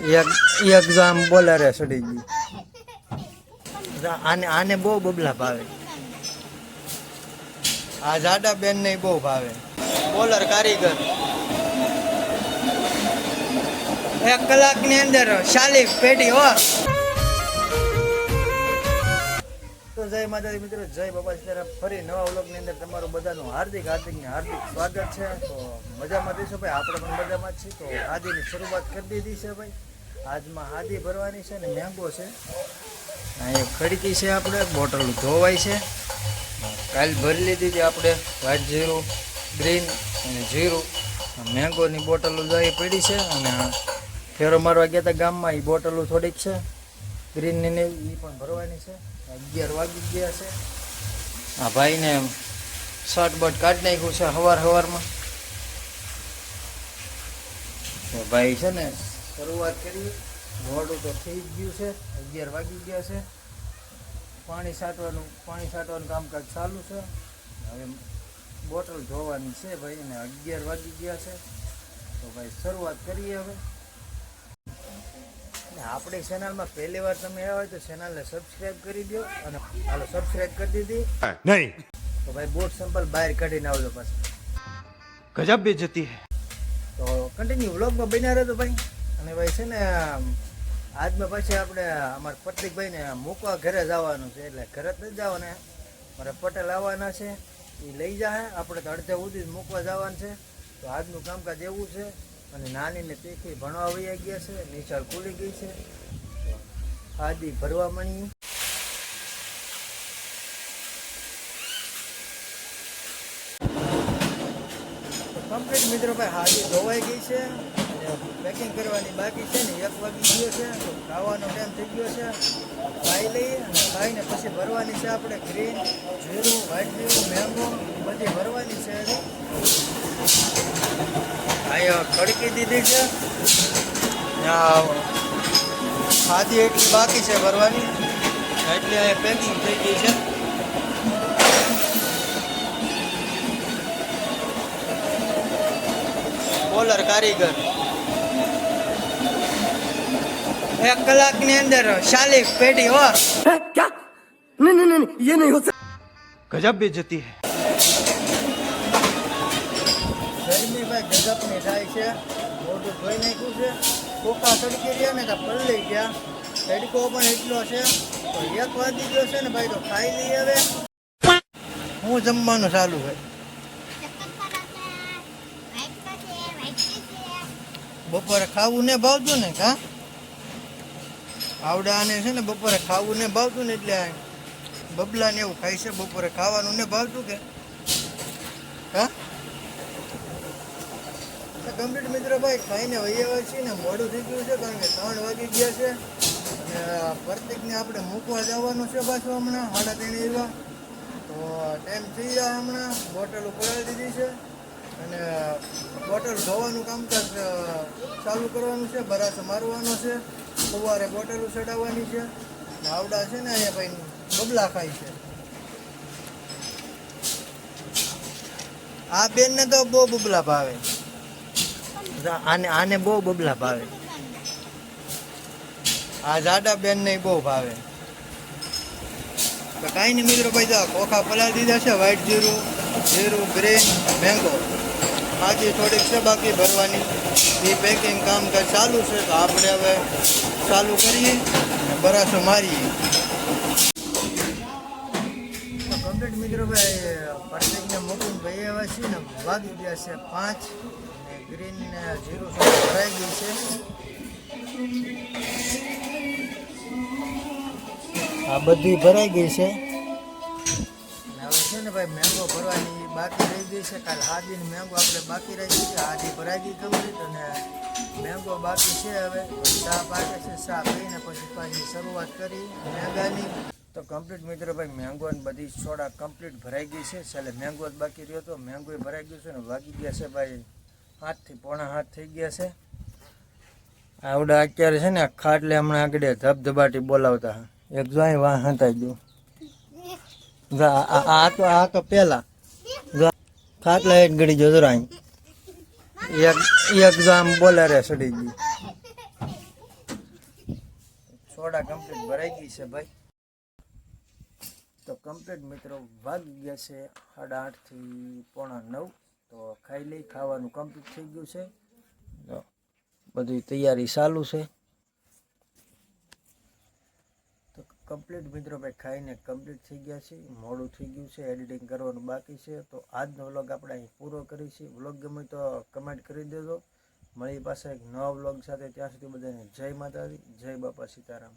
એક એક જો આમ બોલરે સડી ગઈ આને આને બહુ બબલા ભાવે. આ જાડા બેન ને બહુ ભાવે. બોલર કારીગર. એક કલાકની અંદર શાલી પેઢી, હો. તો જય માતાજી મિત્રો, જય બાબા સીતારામ. ફરી નવા વ્લોગની અંદર તમારું બધાનું હાર્દિક હાર્દિક ને હાર્દિક સ્વાગત છે. તો મજામાં દેશો ભાઈ? આપણે પણ મજામાં છીએ. તો આદિની શરૂઆત કરી દીધી છે ભાઈ. આજમાં હાથી ભરવાની છે ને મેંગો છે. અહીંયા ખડકી છે આપણે બોટલ ધોવાય છે. કાલ ભરી લીધી હતી આપણે વ્હાઈટ જીરું, ગ્રીન અને જીરું. મેંગોની બોટલો જઈ પડી છે અને ફેરો મારવા ગયા હતા ગામમાં એ બોટલો થોડીક છે. ગ્રીનની ને એ પણ ભરવાની છે. અગિયાર વાગી ગયા છે. આ ભાઈને શર્ટ બટ કાઢી નાખ્યું છે હવાર હવારમાં. ભાઈ છે ને શરૂઆત કરી. મોડું તો થઈ જ ગયું છે. અગિયાર વાગી ગયા છે. પાણી સાટવાનું પાણી સાટવાનું કામકાજ ચાલુ છે. હવે બોટલ ધોવાની છે ભાઈ અને અગિયાર વાગી ગયા છે. તો ભાઈ શરૂઆત કરીએ હવે. આપણી ચેનલમાં પહેલી વાર તમે આવ્યા હોય તો ચેનલને સબસ્ક્રાઈબ કરી દો અને હાલો સબસ્ક્રાઇબ કરી દીધી. નહીં. તો ભાઈ બોટ સેમ્પલ બહાર કાઢીને આવજો પાછું. ગજબ બે જતી તો કન્ટિન્યુ વ્લોગમાં બન્યા રહે તો ભાઈ. અને ભાઈ છે ને આજમાં પછી આપણે અમારા પત્રિકભાઈને મૂકવા ઘરે જવાનું છે, એટલે ઘરે જ જવાના. મારા પટેલ આવવાના છે, એ લઈ જાય આપણે તો અડધે સુધી મૂકવા જવાનું છે. તો આજનું કામકાજ એવું છે, અને નાનીને તેથી ભણવા વયા ગયા છે, નિશાળ ખુલી ગઈ છે. આદિ ભરવા મળી કમ્પ્લીટ મિત્રો ભાઈ, હાજી ધોવાઈ ગઈ છે. પેકિંગ કરવાની બાકી છે ને એક વાગી ગયો છે. ખાવાનો ટાઈમ થઈ ગયો છે. ખાઈ લઈએ અને ખાઈને પછી ભરવાની છે આપણે ગ્રીન જીરું વ્હાઈટ જીરું મેંગો બધી ભરવાની છે. અહીંયા ખડકી દીધી છે. ખાધી એટલી બાકી છે ભરવાની. એટલી અહીંયા પેકિંગ થઈ ગઈ છે. બોલર કારીગર એક કલાકની અંદર શાલી પેઢી હો क्या नहीं नहीं नहीं ये नहीं हो सकता गजब बेइज्जती है ગરમી ભાઈ ગજબની થાય છે મોઢું ધોઈ નાખ્યું છે કોકા તડકી રહ્યા ને તો પલળી ગયા તડકો પણ એટલો છે તો એક વાગી ગયો છે ને ભાઈ તો ખાઈ લઈએ હવે હું જમવાનું ચાલુ છે બપોરે ખાવું ને ભાવતું ને કા? આવડાને છે ને બપોરે ખાવું ને ભાવતું ને એટલે બબલા ને એવું ખાય છે, બપોરે ખાવાનું ને ભાવતું કે? હા કમ્પ્લીટ મિત્રો ભાઈ, ખાઈને વૈયા છીએ ને મોડું થઈ ગયું છે કારણ કે ત્રણ વાગી ગયા છે. અને પ્રત્યેકને આપણે મૂકવા જવાનું છે પાછું હમણાં સાડા ત્રણ એવા તો ટાઈમ થઈ ગયા હમણાં, બોટલ પડાવી દીધી છે. અને બોટલ ધોવાનું કામકાજ ચાલુ કરવાનું છે ભરાસ મારવાનો છે, સવારે બોટલું ચડાવવાની છે આવડા છે ને અહીંયા ભાઈ બબલા ખાય છે. આ બેનને તો બહુ બબલા ભાવે. આને આને બહુ બબલા ભાવે. આ જાડા બેન ને બહુ ભાવે. કાંઈ નહીં મિત્રો ભાઈ, જા કોખા પલાળી દીધા છે વ્હાઈટ જીરું જીરું ગ્રીન મેંગો બાકી થોડીક છે, બાકી ભરવાની. એ પેકિંગ કામકાજ ચાલુ છે, તો આપણે હવે ચાલુ કરીએ અને બરાસો મારીએ. કમ્પ્લીટ મિત્રો ભાઈ પ્રત્યેકને મોકલું ભાઈ એવા છે ને, વાગી ગયા છે પાંચ અને ગ્રીન જીરું ભરાઈ ગઈ છે. આ બધી ભરાઈ ગઈ છે. હવે છે ને ભાઈ મેંગો ભરવાની બાકી રહી ગઈ છે. કાલ હાદીને મેંગો આપણે બાકી ગઈ છે. હાજી ભરાઈ ગઈ કમ્પ્લીટ અને મેંગો બાકી છે હવે. ચા પાકે છે, ચા પીને પછી પાછી શરૂઆત કરી મેંગાની. તો કમ્પ્લીટ મિત્રો ભાઈ મેંગો ને બધી સોડા કમ્પ્લીટ ભરાઈ ગઈ છે. છેલ્લે મેંગો જ બાકી રહ્યો હતો મેંગો ભરાઈ ગયો છે ને વાગી ગયા છે ભાઈ હાથથી, પોણા હાથ થઈ ગયા છે. આવડા અત્યારે છે ને ખાટલે હમણાં આગળ ધબધબાટી બોલાવતા. એક જોઈ વાહ હંતાઈ ગયું. આ તો આ તો જો ખાટલા એક ઘડી જોતો રાઈ. એક એક જો આમ બોલારે સડી ગઈ સોડા કમ્પ્લીટ ભરાઈ ગઈ છે ભાઈ. તો કમ્પ્લીટ મિત્રો વાગી ગયા છે સાડા આઠથી પોણા નવ. તો ખાઈ લઈ ખાવાનું કમ્પ્લીટ થઈ ગયું છે. બધી તૈયારી ચાલુ છે તો કમ્પ્લીટ મિત્રો ભાઈ, ખાઈને કમ્પ્લીટ થઈ ગયા છે, મોડું થઈ ગયું છે એડિટિંગ કરવાનું બાકી છે. તો આજનો વ્લોગ આપણે અહીં પૂરો કરીશું વ્લોગ ગમે તો કમેન્ટ કરી દેજો. મળી પાસે એક નવા વ્લોગ સાથે. ત્યાં સુધી બધાને જય માતાજી, જય બાપા સીતારામ.